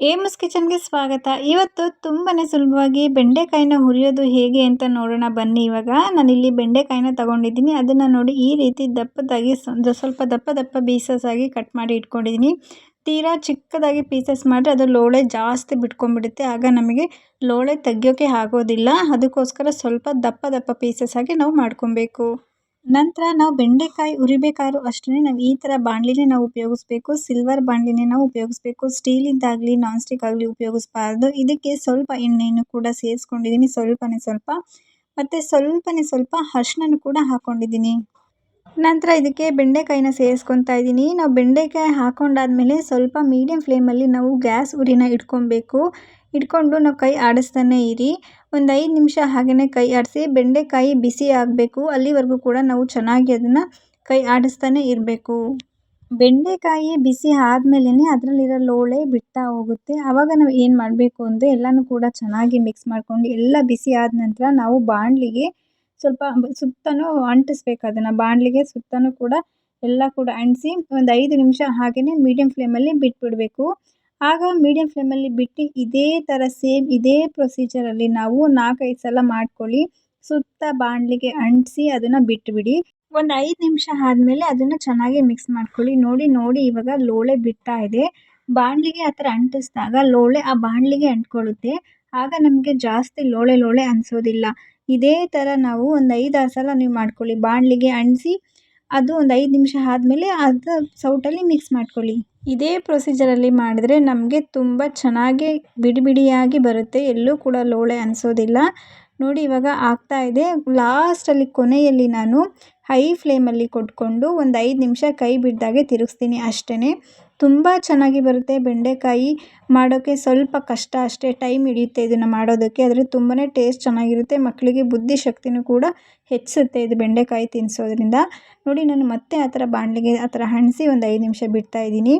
ಏಮಸ್ ಕಿಚನ್ಗೆ ಸ್ವಾಗತ. ಇವತ್ತು ತುಂಬಾ ಸುಲಭವಾಗಿ ಬೆಂಡೆಕಾಯಿನ ಹುರಿಯೋದು ಹೇಗೆ ಅಂತ ನೋಡೋಣ. ಬನ್ನಿ ಇವಾಗ. ನಾನಿಲ್ಲಿ ಬೆಂಡೆಕಾಯಿನ ತಗೊಂಡಿದ್ದೀನಿ. ಅದನ್ನು ನೋಡಿ ಈ ರೀತಿ ದಪ್ಪದಾಗಿ ಸ್ವಲ್ಪ ದಪ್ಪ ದಪ್ಪ ಪೀಸಸ್ ಆಗಿ ಕಟ್ ಮಾಡಿ ಇಟ್ಕೊಂಡಿದ್ದೀನಿ. ತೀರಾ ಚಿಕ್ಕದಾಗಿ ಪೀಸಸ್ ಮಾಡಿದ್ರೆ ಅದು ಲೋಳೆ ಜಾಸ್ತಿ ಬಿಟ್ಕೊಂಡ್ಬಿಡುತ್ತೆ. ಆಗ ನಮಗೆ ಲೋಳೆ ತೆಗಿಯೋಕ್ಕೆ ಆಗೋದಿಲ್ಲ. ಅದಕ್ಕೋಸ್ಕರ ಸ್ವಲ್ಪ ದಪ್ಪ ದಪ್ಪ ಪೀಸಸ್ ಆಗಿ ನಾವು ಮಾಡ್ಕೊಬೇಕು. ನಂತರ ನಾವು ಬೆಂಡೆಕಾಯಿ ಉರಿಬೇಕಾದ್ರೂ ಅಷ್ಟೇ ನಾವು ಈ ಥರ ಬಾಣಲಿನೇ ನಾವು ಉಪಯೋಗಿಸ್ಬೇಕು. ಸಿಲ್ವರ್ ಬಾಣಲಿನೇ ನಾವು ಉಪಯೋಗಿಸ್ಬೇಕು. ಸ್ಟೀಲಿಂದಾಗಲಿ ನಾನ್ ಸ್ಟಿಕ್ ಆಗಲಿ ಉಪಯೋಗಿಸ್ಬಾರ್ದು. ಇದಕ್ಕೆ ಸ್ವಲ್ಪ ಎಣ್ಣೆಯನ್ನು ಕೂಡ ಸೇರಿಸ್ಕೊಂಡಿದ್ದೀನಿ. ಸ್ವಲ್ಪನೇ ಸ್ವಲ್ಪ. ಮತ್ತು ಸ್ವಲ್ಪನೇ ಸ್ವಲ್ಪ ಅರಿಶ್ಣನೂ ಕೂಡ ಹಾಕ್ಕೊಂಡಿದ್ದೀನಿ ನಂತರ ಇದಕ್ಕೆ ಬೆಂಡೆಕಾಯಿನ ಸೇರಿಸ್ಕೊತಾ ಇದ್ದೀನಿ. ನಾವು ಬೆಂಡೆಕಾಯಿ ಹಾಕೊಂಡಾದ್ಮೇಲೆ ಸ್ವಲ್ಪ ಮೀಡಿಯಮ್ ಫ್ಲೇಮಲ್ಲಿ ನಾವು ಗ್ಯಾಸ್ ಉರಿನ ಇಟ್ಕೊಬೇಕು. ಇಟ್ಕೊಂಡು ನಾವು ಕೈ ಆಡಿಸ್ತಾನೆ ಇರಿ. ಒಂದು ಐದು ನಿಮಿಷ ಹಾಗೆಯೇ ಕೈ ಆಡಿಸಿ ಬೆಂಡೆಕಾಯಿ ಬಿಸಿ ಆಗಬೇಕು. ಅಲ್ಲಿವರೆಗೂ ಕೂಡ ನಾವು ಚೆನ್ನಾಗಿ ಅದನ್ನು ಕೈ ಆಡಿಸ್ತಾನೆ ಇರಬೇಕು. ಬೆಂಡೆಕಾಯಿ ಬಿಸಿ ಆದಮೇಲೆ ಅದರಲ್ಲಿರೋ ಲೋಳೆ ಬಿಡ್ತಾ ಹೋಗುತ್ತೆ. ಆವಾಗ ನಾವು ಏನು ಮಾಡಬೇಕು ಅಂದರೆ ಎಲ್ಲನೂ ಕೂಡ ಚೆನ್ನಾಗಿ ಮಿಕ್ಸ್ ಮಾಡ್ಕೊಂಡು ಎಲ್ಲ ಬಿಸಿ ಆದ ನಂತರ ನಾವು ಬಾಣಲಿಗೆ ಸ್ವಲ್ಪ ಸುತ್ತಲೂ ಅಂಟಿಸ್ಬೇಕು ಅದನ್ನು. ಬಾಣಲಿಗೆ ಸುತ್ತಲೂ ಕೂಡ ಎಲ್ಲ ಕೂಡ ಅಂಟಿಸಿ ಒಂದು ಐದು ನಿಮಿಷ ಹಾಗೆಯೇ ಮೀಡಿಯಮ್ ಫ್ಲೇಮಲ್ಲಿ ಬಿಟ್ಬಿಡಬೇಕು. ಆಗ ಮೀಡಿಯಮ್ ಫ್ಲೇಮಲ್ಲಿ ಬಿಟ್ಟು ಇದೇ ಥರ ಸೇಮ್ ಇದೇ ಪ್ರೊಸೀಜರಲ್ಲಿ ನಾವು ನಾಲ್ಕೈದು ಸಲ ಮಾಡ್ಕೊಳ್ಳಿ. ಸುತ್ತ ಬಾಣಲಿಗೆ ಅಂಟಿಸಿ ಅದನ್ನು ಬಿಟ್ಟುಬಿಡಿ ಒಂದು ಐದು ನಿಮಿಷ ಆದಮೇಲೆ ಅದನ್ನು ಚೆನ್ನಾಗಿ ಮಿಕ್ಸ್ ಮಾಡ್ಕೊಳ್ಳಿ. ನೋಡಿ ನೋಡಿ ಇವಾಗ ಲೋಳೆ ಬಿಡ್ತಾ ಇದೆ. ಬಾಣಲಿಗೆ ಆ ಥರ ಅಂಟಿಸಿದಾಗ ಲೋಳೆ ಆ ಬಾಣಲಿಗೆ ಅಂಟ್ಕೊಳ್ಳುತ್ತೆ. ಆಗ ನಮಗೆ ಜಾಸ್ತಿ ಲೋಳೆ ಲೋಳೆ ಅನಿಸೋದಿಲ್ಲ. ಇದೇ ಥರ ನಾವು ಒಂದು ಐದಾರು ಸಲ ನೀವು ಮಾಡ್ಕೊಳ್ಳಿ. ಬಾಣಲಿಗೆ ಅಂಟಿಸಿ, ಅದು ಒಂದು ಐದು ನಿಮಿಷ ಆದಮೇಲೆ ಅದು ಸೌಟಲ್ಲಿ ಮಿಕ್ಸ್ ಮಾಡ್ಕೊಳ್ಳಿ. ಇದೇ ಪ್ರೊಸೀಜರಲ್ಲಿ ಮಾಡಿದ್ರೆ ನಮಗೆ ತುಂಬ ಚೆನ್ನಾಗಿ, ಬಿಡಿ ಬಿಡಿಯಾಗಿ ಬರುತ್ತೆ. ಎಲ್ಲೂ ಕೂಡ ಲೋಳೆ ಅನಿಸೋದಿಲ್ಲ. ನೋಡಿ ಇವಾಗ ಆಗ್ತಾ ಇದೆ. ಲಾಸ್ಟಲ್ಲಿ ಕೊನೆಯಲ್ಲಿ ನಾನು ಹೈ ಫ್ಲೇಮಲ್ಲಿ ಕೊಟ್ಕೊಂಡು ಒಂದು ಐದು ನಿಮಿಷ ಕೈ ಬಿಡ್ದಾಗೆ ತಿರುಗಿಸ್ತೀನಿ ಅಷ್ಟೇ ತುಂಬ ಚೆನ್ನಾಗಿ ಬರುತ್ತೆ ಬೆಂಡೆಕಾಯಿ. ಮಾಡೋಕ್ಕೆ ಸ್ವಲ್ಪ ಕಷ್ಟ ಅಷ್ಟೇ ಟೈಮ್ ಹಿಡಿಯುತ್ತೆ ಇದನ್ನು ಮಾಡೋದಕ್ಕೆ. ಆದರೆ ತುಂಬಾ ಟೇಸ್ಟ್ ಚೆನ್ನಾಗಿರುತ್ತೆ ಮಕ್ಕಳಿಗೆ ಬುದ್ಧಿಶಕ್ತಿನೂ ಕೂಡ ಹೆಚ್ಚಿಸುತ್ತೆ ಇದು ಬೆಂಡೆಕಾಯಿ ತಿನ್ನಿಸೋದ್ರಿಂದ ನೋಡಿ ನಾನು ಮತ್ತೆ ಆ ಥರ ಬಾಣಲಿಗೆ ಆ ಥರ ಹಣಿಸಿ ಒಂದು ಐದು ನಿಮಿಷ ಬಿಡ್ತಾ ಇದ್ದೀನಿ.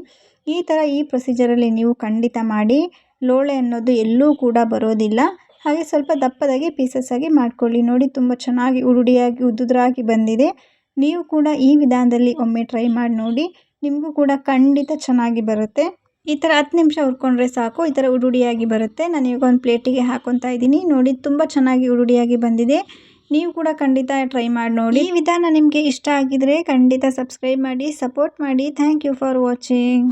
ಈ ಥರ ಈ ಪ್ರೊಸೀಜರಲ್ಲಿ ನೀವು ಖಂಡಿತ ಮಾಡಿ. ಲೋಳೆ ಅನ್ನೋದು ಎಲ್ಲೂ ಕೂಡ ಬರೋದಿಲ್ಲ. ಹಾಗೆ ಸ್ವಲ್ಪ ದಪ್ಪದಾಗಿ ಪೀಸಸ್ ಆಗಿ ಮಾಡ್ಕೊಳ್ಳಿ. ನೋಡಿ ತುಂಬ ಚೆನ್ನಾಗಿ ಉರುಡಿಯಾಗಿ ಉದ್ದುದ್ರಾಗಿ ಬಂದಿದೆ. ನೀವು ಕೂಡ ಈ ವಿಧಾನದಲ್ಲಿ ಒಮ್ಮೆ ಟ್ರೈ ಮಾಡಿ ನೋಡಿ. ನಿಮಗೂ ಕೂಡ ಖಂಡಿತ ಚೆನ್ನಾಗಿ ಬರುತ್ತೆ. ಈ ಥರ ಹತ್ತು ನಿಮಿಷ ಹುರ್ಕೊಂಡ್ರೆ ಸಾಕು. ಈ ಥರ ಉರುಡಿಯಾಗಿ ಬರುತ್ತೆ. ನಾನು ಇವಾಗ ಒಂದು ಪ್ಲೇಟಿಗೆ ಹಾಕೊತಾ ಇದ್ದೀನಿ. ನೋಡಿ ತುಂಬ ಚೆನ್ನಾಗಿ ಉರುಡಿಯಾಗಿ ಬಂದಿದೆ. ನೀವು ಕೂಡ ಖಂಡಿತ ಟ್ರೈ ಮಾಡಿ ನೋಡಿ. ಈ ವಿಧಾನ ನಿಮಗೆ ಇಷ್ಟ ಆಗಿದರೆ ಖಂಡಿತ ಸಬ್ಸ್ಕ್ರೈಬ್ ಮಾಡಿ ಸಪೋರ್ಟ್ ಮಾಡಿ. Thank you for watching